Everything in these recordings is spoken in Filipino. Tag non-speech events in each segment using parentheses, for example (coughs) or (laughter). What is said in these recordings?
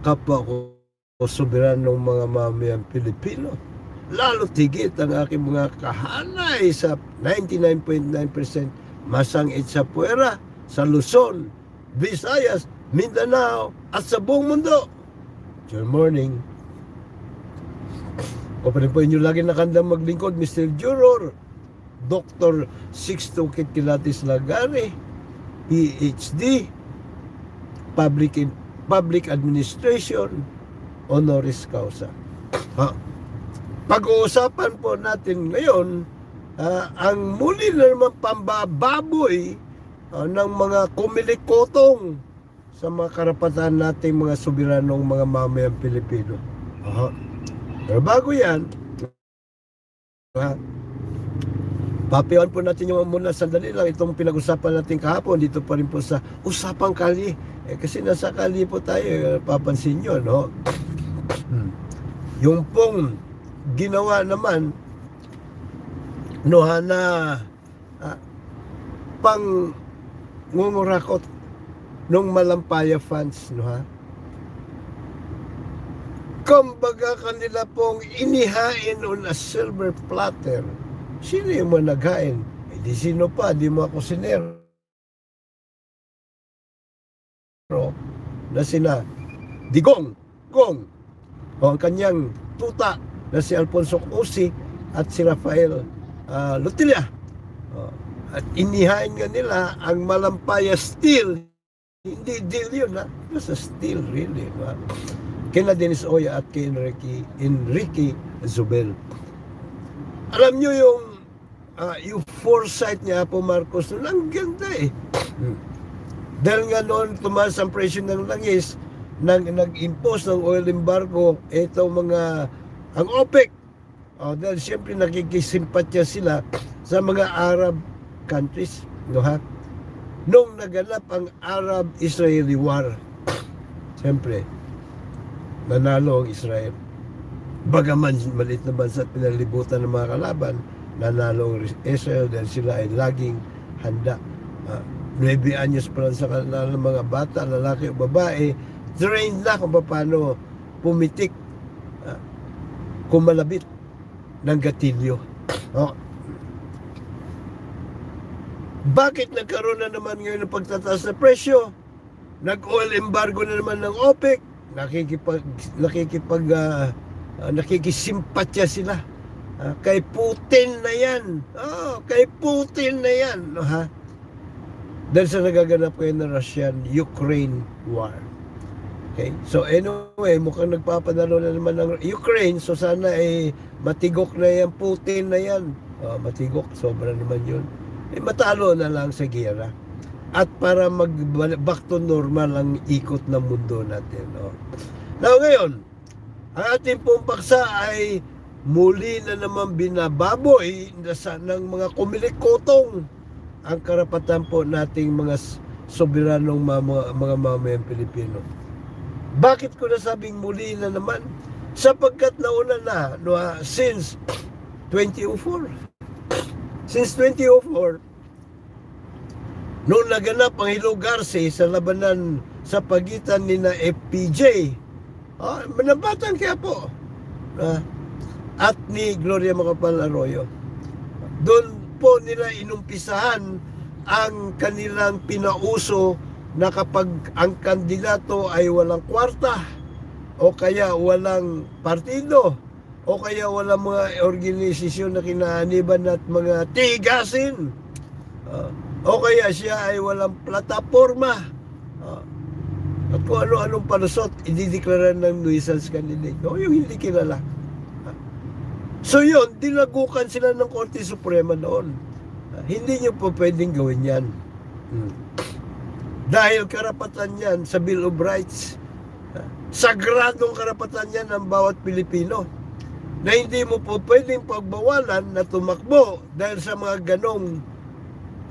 kapwa ko o soberanong mga mamayang Pilipino. Lalo tigit ang aking mga kahanay sa 99.9% masangit sa puwera, sa Luzon, Visayas, Mindanao, at sa buong mundo. Good morning. O pa rin po inyo lagi nakandang maglingkod, Mr. Juror, Dr. Sixto Kitkilatis Lagare, PhD, Public, Public Administration, honoris causa. Ha? Pag-uusapan po natin ngayon ah, ang muli na naman pambababoy ah, ng mga kumilikotong sa mga karapatan nating mga soberanong mga mamayang Pilipino. Aha. Pero bago yan, ha, papiwan po natin yung muna sandali lang itong pinag-usapan natin kahapon dito pa rin po sa Usapang Kali. Eh, kasi nasa kali po tayo, eh, papansin nyo, no? Hmm. Yung pong ginawa naman no na ah, pang ngungurakot nung malampaya fans no ha kumbaga kanila pong inihain on a silver platter sino yung mga naghain eh di sino pa di mga kusinero na sina Digong Gong o ang kanyang tuta na si Alfonso Cusi at si Rafael uh, Lutilla. O, at inihain nga nila ang Malampaya Steel. Hindi deal yun ha. Basta steel really. Ha? Kina Dennis Oya at kay Enrique, Enrique Zubel. Alam nyo yung ah, yung foresight niya po Marcos ang ganda eh. Hmm. Dahil nga noon tumaas ang presyo ng langis, nag, nag-impose ng oil embargo, ito mga, ang OPEC, oh, dahil siyempre nakikisimpatya sila sa mga Arab countries, no ha? Nung naganap ang Arab-Israeli War, siyempre, nanalo ang Israel. Bagaman maliit na bansa at pinalibutan ng mga kalaban, nanalo ang Israel dahil sila ay laging handa. Uh, 9 anyos pa lang sa kanila ng mga bata, lalaki o babae, trained na kung paano pumitik, uh, kumalabit ng gatilyo. Oh. Bakit nagkaroon na naman ngayon ng pagtataas na presyo? Nag-oil embargo na naman ng OPEC. Nakikipag, nakikipag, uh, uh, nakikisimpatya sila. Uh, kay Putin na yan. Oh, kay Putin na yan. No, ha? Dahil sa nagaganap ngayon na Russian-Ukraine war. Okay? So anyway, mukhang nagpapadalo na naman ng Ukraine. So sana eh matigok na yan Putin na yan. Oh, matigok, sobra naman yun. Eh matalo na lang sa gera. At para mag back to normal ang ikot ng mundo natin. Oh. Now ngayon, ang ating pong ay muli na naman binababoy ng mga kumilikotong ang karapatan po nating mga soberanong mga, mga mamayang Pilipino. Bakit ko nasabing muli na naman? Sapagkat nauna na no, ah, since 2004. Since 2004, noong naganap ang Hilugarse sa labanan sa pagitan ni na FPJ, ah, manabatan kaya po, ah, at ni Gloria Macapagal Arroyo. Doon po nila inumpisahan ang kanilang pinauso na kapag ang kandidato ay walang kwarta o kaya walang partido o kaya walang mga organisasyon na kinahaniban at mga tigasin uh, o kaya siya ay walang plataforma uh, at kung ano-anong palusot idideklara ng nuisance candidate. O yung hindi kilala so yun dinagukan sila ng Korte Suprema noon uh, hindi nyo po pwedeng gawin yan hmm. Dahil karapatan yan sa Bill of Rights. Sagradong karapatan yan ng bawat Pilipino. Na hindi mo po pwedeng pagbawalan na tumakbo dahil sa mga ganong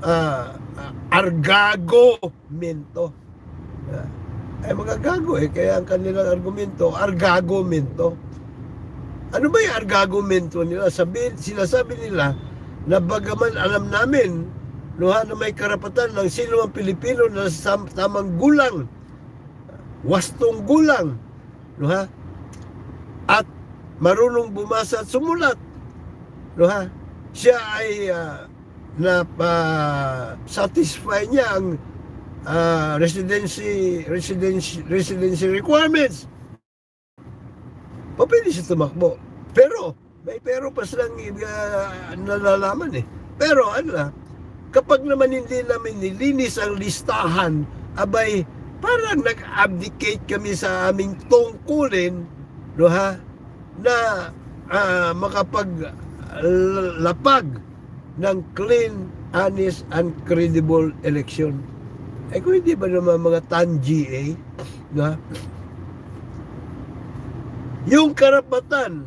uh, argago-mento. Uh, ay mga gago eh, kaya ang kanilang argumento, argago-mento. Ano ba yung argago-mento nila? Sabi, sinasabi nila na bagaman alam namin luha na may karapatan ng sino ang Pilipino na sa tamang gulang, wastong gulang, no ha? At marunong bumasa at sumulat, no ha? Siya ay ah, na satisfy niya ang ah, residency residency residency requirements. Pa pwede siya tumakbo. Pero may pero pa silang uh, nalalaman eh. Pero ano na, kapag naman hindi namin nilinis ang listahan, abay, parang nag-abdicate kami sa aming tungkulin, no ha, na ah, makapaglapag ng clean, honest, and credible election. Eh kung hindi ba naman mga tan-GA, no ha, yung karapatan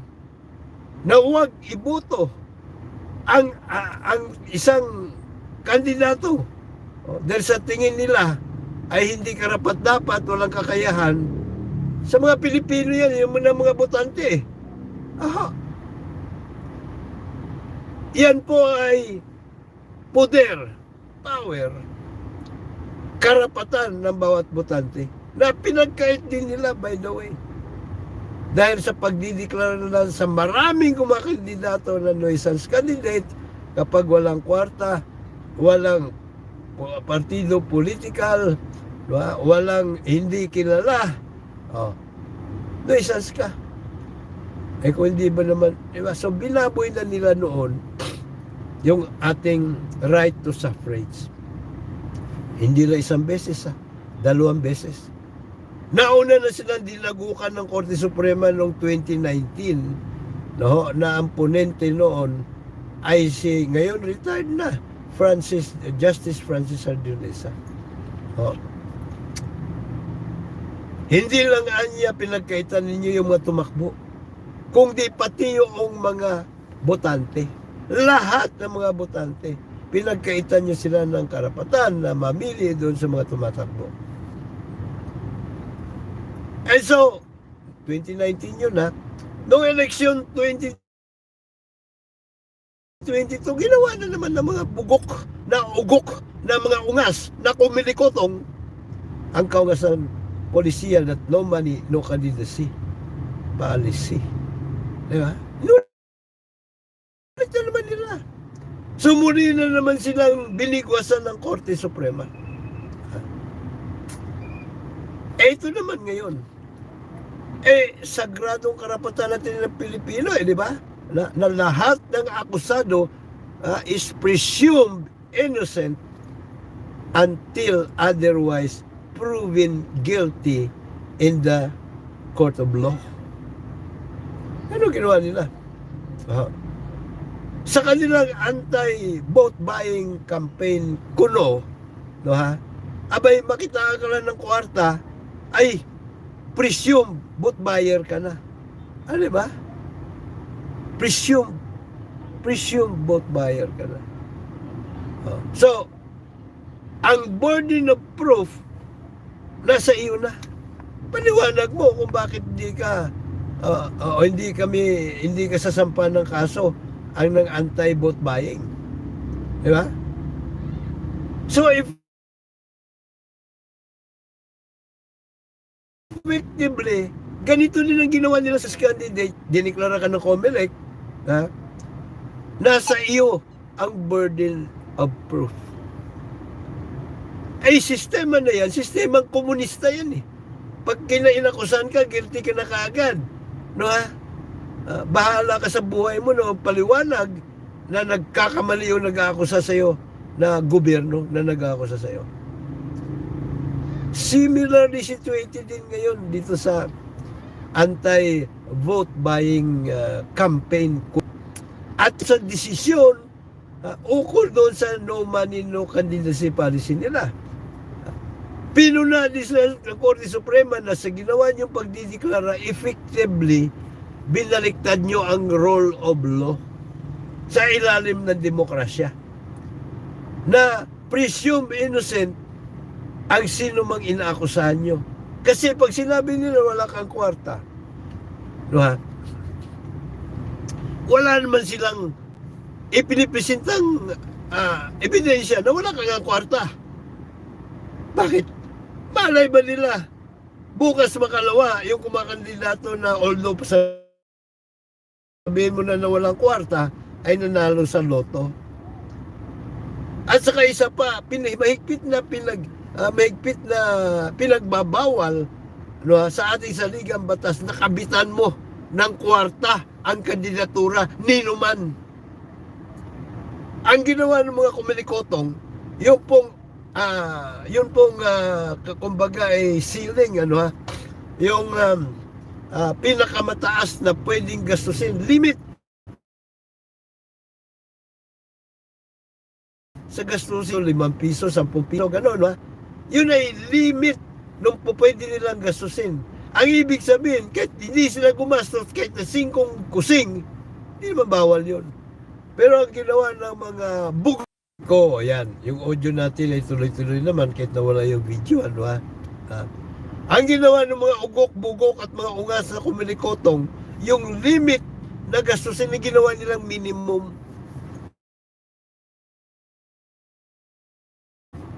na huwag iboto ang a- ang isang kandidato. Dahil sa tingin nila ay hindi karapat dapat walang kakayahan. Sa mga Pilipino yan yung mga, mga botante. Aha. Yan po ay poder power karapatan ng bawat botante na pinagkait din nila by the way dahil sa pagdideklara nila sa maraming kumakandidato na nuisance candidate kapag walang kwarta, walang partido political, wa- walang hindi kilala, oh, nuisance ka. Eh kung hindi ba naman, di ba? So binaboy na nila noon yung ating right to suffrage. Hindi lang isang beses ha, dalawang beses. Nauna na silang dinagukan ng Korte Suprema noong 2019 no, na ang ponente noon ay si, ngayon retired na, Francis, Justice Francis Ardionesa. Oh. Hindi lang anya pinagkaitan ninyo yung mga tumakbo, kundi pati yung mga botante. Lahat ng mga botante, pinagkaitan nyo sila ng karapatan na mamili doon sa mga tumatakbo. And so, 2019 yun ha. Noong election 2022, ginawa na naman ng mga bugok na ugok na mga ungas na kumilikotong ang kaungasan polisiya that no money, no candidacy. Policy. Di ba? Inulit na naman nila. Sumuli na naman silang binigwasan ng Korte Suprema. Eh, ito naman ngayon. Eh, sagradong karapatan natin ng Pilipino, eh, di ba? Na, na lahat ng akusado ah, is presumed innocent until otherwise proven guilty in the court of law. Ano ginawa nila? Ah, sa kanilang anti-vote buying campaign kuno, no ha? Abay, makita ka lang ng kwarta, ay presume vote buyer ka na. Ano ba? Presume presume vote buyer ka na. Oh. So, ang burden of proof nasa iyo na. Paliwanag mo kung bakit hindi ka uh, uh, hindi kami hindi ka sasampa ng kaso ang ng anti-vote buying. Di ba? So if effectively, ganito din ang ginawa nila sa candidate, diniklara ka ng COMELEC, ha? nasa iyo ang burden of proof. Ay, sistema na yan, sistemang komunista yan eh. Pag kinainakusan ka, guilty ka na kaagad. No ha? Ah, bahala ka sa buhay mo, no? Paliwanag na nagkakamali yung nag-aakusa sa'yo na gobyerno na nag-aakusa sa'yo. Similarly situated din ngayon dito sa anti-vote buying uh, campaign. At sa desisyon uh, ukol doon sa no money, no candidacy policy nila. Pinuna din sila ng Korte Suprema na sa ginawa niyong pagdideklara effectively binaliktad niyo ang role of law sa ilalim ng demokrasya na presume innocent ang sino mang inaakusahan nyo. Kasi pag sinabi nila wala kang kwarta, no ha? Wala naman silang ipinipresentang ah, ebidensya na wala kang kwarta. Bakit? Malay ba nila bukas makalawa, yung kumakandidato na although pa sabihin mo na na walang kwarta, ay nanalo sa loto. At saka isa pa, pin, mahigpit na pinag ah, mahigpit na pinagbabawal no, sa ating saligang batas na kabitan mo ng kwarta ang kandidatura ni Numan. Ang ginawa ng mga kumilikotong, yung pong ah, yun pong k- kumbaga ay ceiling ano ha, yung um, ah, pinakamataas na pwedeng gastusin, limit sa gastusin 5 piso, 10 piso, gano'n ha. Yun ay limit nung pwede nilang gastusin. Ang ibig sabihin, kahit hindi sila gumastos, kahit na singkong kusing, hindi naman bawal yun. Pero ang ginawa ng mga bug ko, yan, yung audio natin ay tuloy-tuloy naman kahit nawala yung video, ano ha. Ah. ang ginawa ng mga ugok-bugok at mga ungas na kumilikotong, yung limit na gastusin na ginawa nilang minimum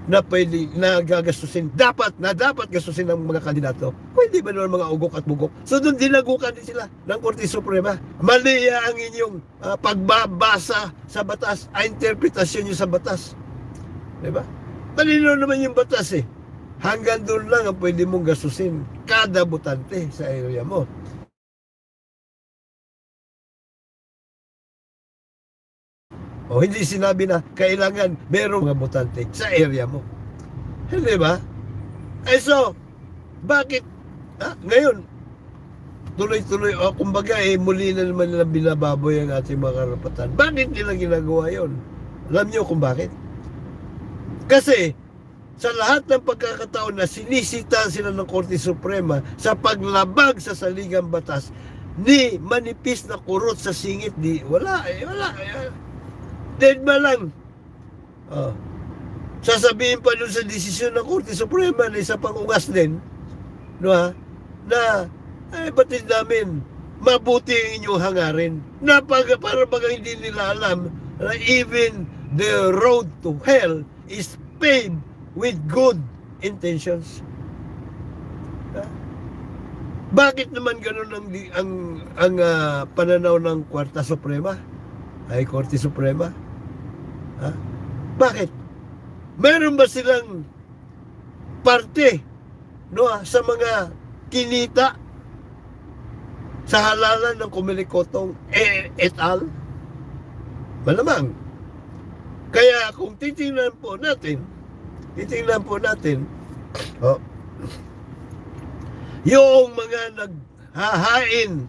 na pwede na gagastusin. Dapat na dapat gastusin ng mga kandidato. Pwede ba naman mga ugok at bugok so doon dinagukan din sila ng Korte Suprema. Mali ang inyong ah, pagbabasa sa batas ang interpretasyon nyo sa batas. Di ba? Malino naman yung batas eh. Hanggang doon lang ang pwede mong gastusin kada butante sa area mo O hindi sinabi na kailangan merong mga botante sa area mo. Hindi ba? Eh so, bakit? Ah, ngayon, tuloy-tuloy, o kumbaga eh, muli na naman nila binababoy ang ating mga karapatan. Bakit nila ginagawa yon? Alam niyo kung bakit? Kasi, sa lahat ng pagkakataon na sinisita sila ng Korte Suprema sa paglabag sa saligang batas, ni manipis na kurot sa singit, di, wala eh, wala eh. Dead ma lang. Oh. Sasabihin pa doon sa desisyon ng Korte Suprema na isa pang ungas din, no ha, na, ay, batid namin, mabuti ang inyong hangarin. Na pag, para baga hindi nila alam na even the road to hell is paved with good intentions. Ha? Bakit naman ganun ang, ang, ang ah, pananaw ng Kwarta Suprema? Ay, Korte Suprema? Ha? Bakit? Meron ba silang parte no, ah, sa mga kinita sa halalan ng kumilikotong e- et al? Malamang. Kaya kung titingnan po natin, titingnan po natin, oh, yung mga naghahain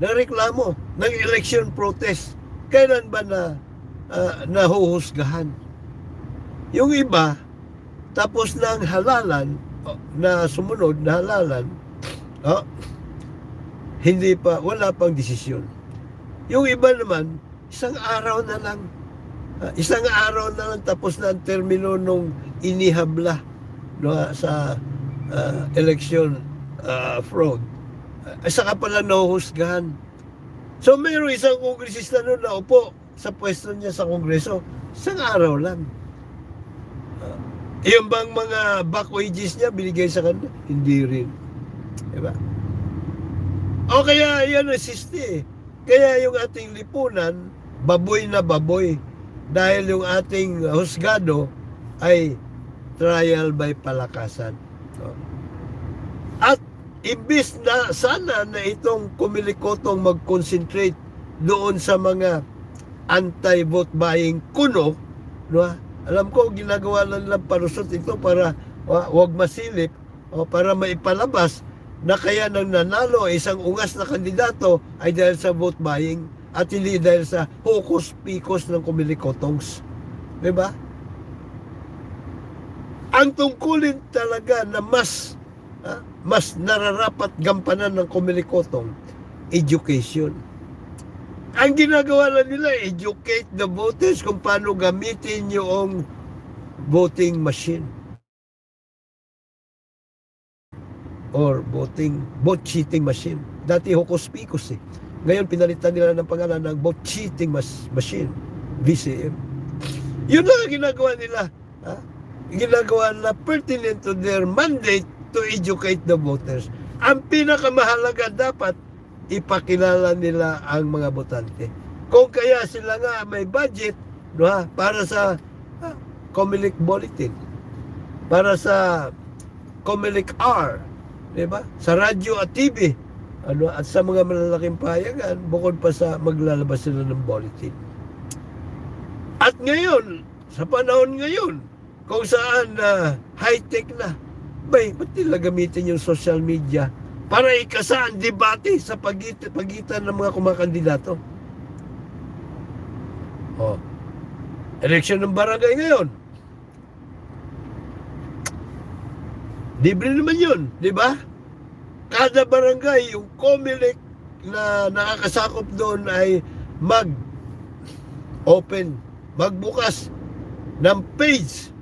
ng reklamo, ng election protest, kailan ba na ah, nahuhusgahan? Yung iba, tapos ng halalan, oh, na sumunod na halalan, oh, hindi pa, wala pang desisyon. Yung iba naman, isang araw na lang, ah, isang araw na lang tapos na ang termino nung inihabla no, sa ah, election ah, fraud. Uh, saka pala nahuhusgahan. So mayroong isang kongresista na upo sa pwesto niya sa kongreso, isang araw lang. Uh, yung bang mga back wages niya binigay sa kanya? Hindi rin. Diba? O kaya yan ang sisti eh. Kaya yung ating lipunan, baboy na baboy. Dahil yung ating husgado ay trial by palakasan. No? At imbis na sana na itong kumilikotong mag-concentrate doon sa mga anti-vote buying kuno, no? Alam ko ginagawa lang nilang parusot ito para wa- wag masilip o para maipalabas na kaya nang nanalo isang ungas na kandidato ay dahil sa vote buying at hindi dahil sa hukos-pikos ng kumilikotongs. 'Di ba? Ang tungkulin talaga na mas ah, mas nararapat gampanan ng kumilikotong education. Ang ginagawa lang nila, educate the voters kung paano gamitin yung voting machine. Or voting, vote cheating machine. Dati hocus picus eh. Ngayon pinalitan nila ng pangalan ng vote cheating mas machine. VCM. Yun lang ang ginagawa nila. Ha? Ginagawa na pertinent to their mandate to educate the voters. Ang pinakamahalaga dapat, ipakilala nila ang mga botante. Kung kaya sila nga may budget no, ha, para sa ah, Comelec Bulletin, para sa Comelec R, di ba? Sa radyo at TV, ano, at sa mga malalaking payagan, bukod pa sa maglalabas sila ng bulletin. At ngayon, sa panahon ngayon, kung saan na high-tech na, bay, ba't nila gamitin yung social media para ikasa ang debate sa pagitan, pagitan ng mga kumakandidato? Oh. Election ng barangay ngayon. Libre naman yun, di ba? Kada barangay, yung COMELEC na nakakasakop doon ay mag open, magbukas ng page,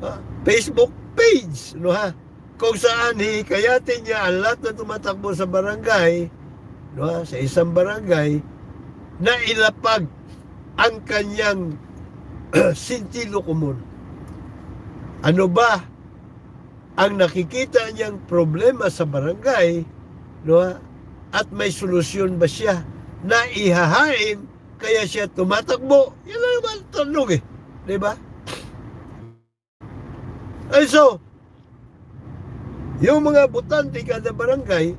ha? Facebook page, no ha? Kung saan hikayatin niya ang lahat na tumatakbo sa barangay, no sa isang barangay, na ilapag ang kanyang (clears throat) sintilo kumun. Ano ba ang nakikita niyang problema sa barangay, no? At may solusyon ba siya na ihahain kaya siya tumatakbo? Yan lang naman tanong eh. Di ba? Ay so, yung mga butante kada barangay,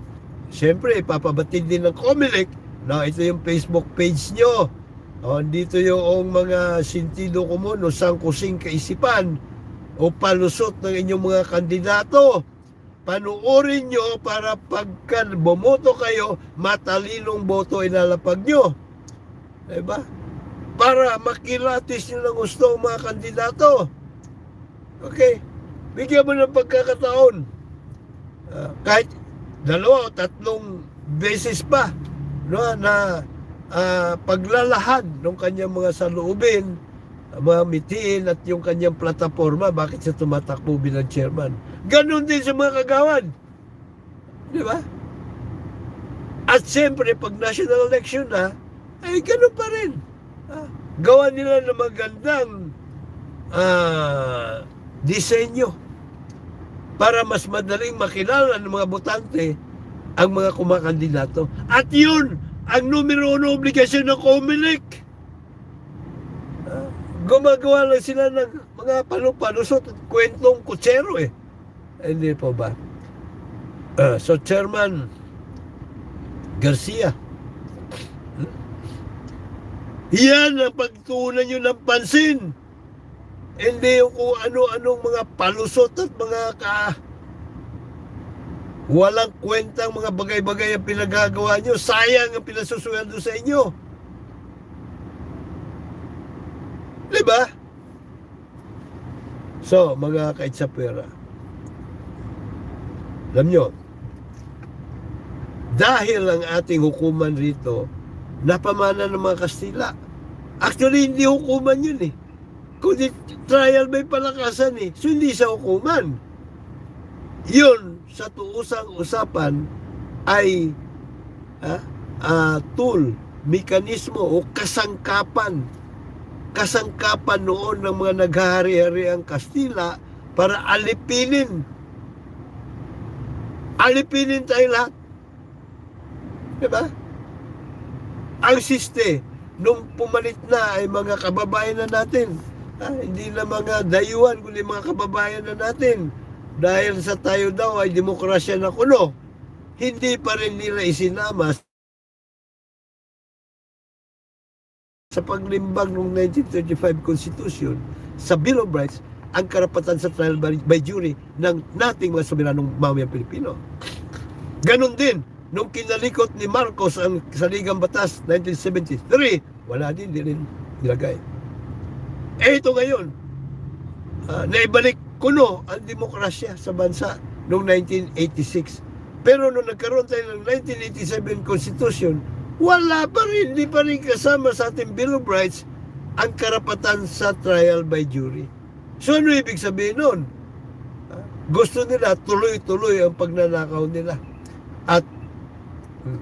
siyempre ipapabatid din ng COMELEC na ito yung Facebook page nyo. O, dito yung mga sintido kumun o sangkusing kaisipan o palusot ng inyong mga kandidato. Panuorin nyo para pagka bumoto kayo, matalinong boto ilalapag nyo. Diba? Para makilatis nyo ng gusto ang mga kandidato. Okay? Bigyan mo ng pagkakataon. Ah, kahit dalawa o tatlong beses pa no, na ah, paglalahad ng kanyang mga saloobin, ang mga mitiin at yung kanyang plataforma, bakit siya tumatakbo bilang chairman. Ganon din sa mga kagawad. Di ba? At siyempre, pag national election na, ay ganun pa rin. Ah, gawa nila ng magandang ah, disenyo para mas madaling makilala ng mga botante ang mga kumakandidato. At yun, ang numero uno obligasyon ng COMELEC. Ah, Gumagawa lang sila ng mga palupalusot at kwentong kutsero eh. Eh, Hindi po ba? Ah, so, Chairman Garcia, hmm? yan ang pagtuunan nyo ng pansin. Hindi yung kung ano-anong mga palusot at mga ka walang kwentang mga bagay-bagay ang pinagagawa nyo. Sayang ang pinasusueldo sa inyo. Diba? So, mga kaitsapera, alam nyo, dahil ang ating hukuman rito, napamana ng mga Kastila. Actually, hindi hukuman yun eh. Kundi trial by palakasan eh. So, hindi sa hukuman. Yun, sa tuusang usapan, ay ah, ah, tool, mekanismo o kasangkapan. Kasangkapan noon ng mga naghahari-hari ang Kastila para alipinin. Alipinin tayo lahat. Diba? Ang siste, nung pumalit na ay mga kababayan na natin. Ah, hindi na mga dayuhan, kundi mga kababayan na natin. Dahil sa tayo daw ay demokrasya na kuno, hindi pa rin nila isinama sa paglimbag ng 1935 Constitution sa Bill of Rights ang karapatan sa trial by, by jury ng nating mga soberanong mamayang Pilipino. Ganon din, nung kinalikot ni Marcos ang Saligang Batas 1973, wala din, di rin nilagay. Eh ito ngayon, ah, naibalik kuno ang demokrasya sa bansa noong 1986. Pero nung nagkaroon tayo ng 1987 Constitution, wala pa rin, hindi pa rin kasama sa ating Bill of Rights ang karapatan sa trial by jury. So ano ibig sabihin nun? Ah, Gusto nila tuloy-tuloy ang pagnanakaw nila at hmm,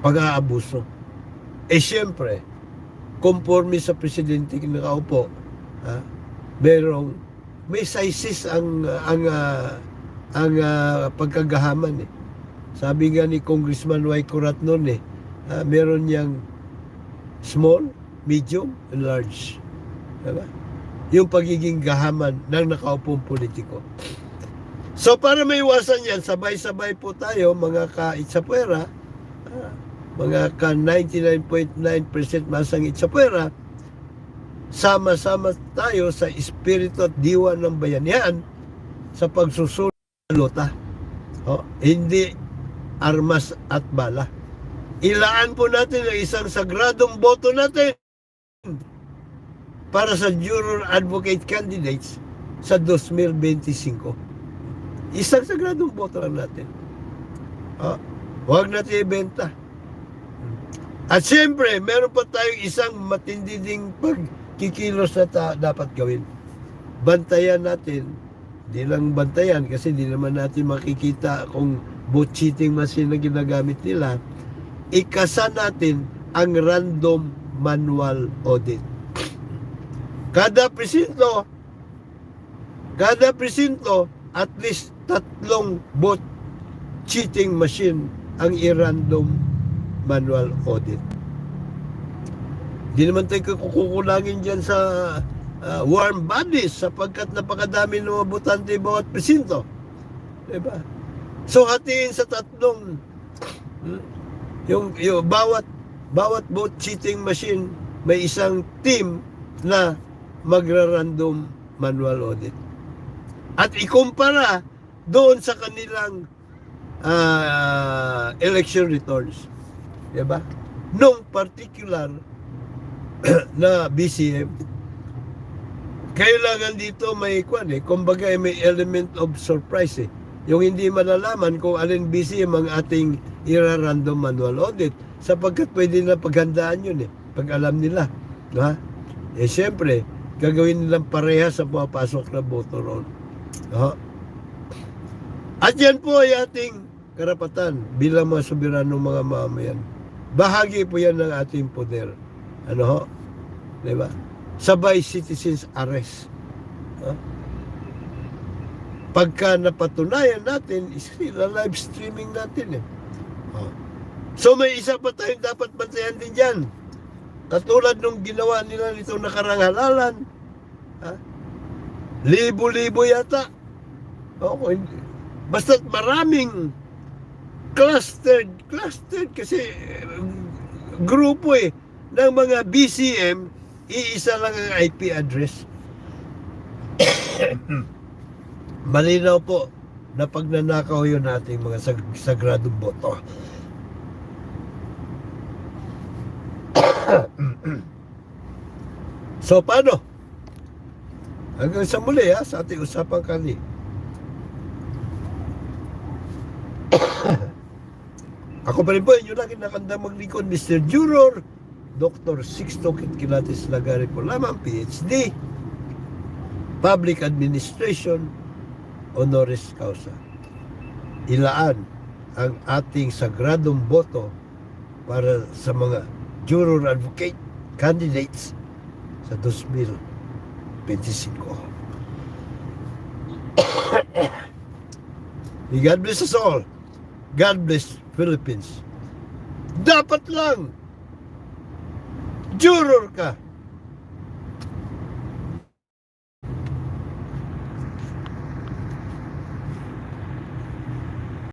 pag-aabuso. Eh siyempre, conforme sa presidente nakaupo, ha, merong may sizes ang ang ah, ang ah, pagkagahaman eh. Sabi nga ni Congressman Y. Curat noon eh, ah, meron niyang small, medium, and large. Diba? Yung pagiging gahaman ng nakaupong politiko. So para maiwasan yan, sabay-sabay po tayo mga ka-itsapwera, ah, mga ka 99.9% masang itsapwera, sama-sama tayo sa espiritu at diwa ng bayanihan sa pagsusunod ng lota. O, hindi armas at bala. Ilaan po natin ang isang sagradong boto natin para sa juror advocate candidates sa 2025. Isang sagradong boto lang natin. O, huwag natin ibenta. At siyempre, meron pa tayong isang matindi ding pagkikilos na ta- dapat gawin. Bantayan natin, di lang bantayan kasi di naman natin makikita kung vote cheating machine na ginagamit nila. Ikasa natin ang random manual audit. Kada presinto, kada presinto, at least tatlong vote cheating machine ang i-random manual audit. Di naman tayo kukulangin dyan sa ah, warm bodies sapagkat napakadami ng mga botante bawat presinto. Diba? So hatiin sa tatlong hmm, yung, yung bawat bawat vote cheating machine may isang team na magra-random manual audit. At ikumpara doon sa kanilang ah, election returns. Diba? Nung particular (clears throat) na BCM, kailangan dito may kwan eh, kumbaga eh, may element of surprise eh. Yung hindi malalaman kung alin BCM ang ating ira-random manual audit sapagkat pwede nila paghandaan yun eh, pag alam nila. Ha? Eh siyempre, gagawin nilang pareha sa pumapasok na voter roll. No? At yan po ay ating karapatan bilang mga soberanong mga mamayan. Bahagi po yan ng ating poder. Ano ho? Di ba? Sabay citizens arrest. No? Pagka napatunayan natin, sila live streaming natin eh. Oh. So may isa pa tayong dapat bantayan din dyan. Katulad nung ginawa nila nito nakarang halalan. Ha? Libo-libo yata. Oo, hindi. Basta't maraming clustered, clustered kasi eh, grupo eh ng mga BCM, iisa lang ang IP address. (coughs) Malinaw po na pagnanakaw yun nating mga sag- sagradong boto. (coughs) so paano? Hanggang sa muli ha, sa ating usapang kali. (coughs) Ako pa rin po, inyo lagi nakanda maglingkod, Mr. Juror, Dr. Sixto Kitkilatis Lagari po lamang, PhD, Public Administration, Honoris Causa. Ilaan ang ating sagradong boto para sa mga juror advocate candidates sa 2025. (coughs) May God bless us all. God bless Philippines. Dapat lang juror ka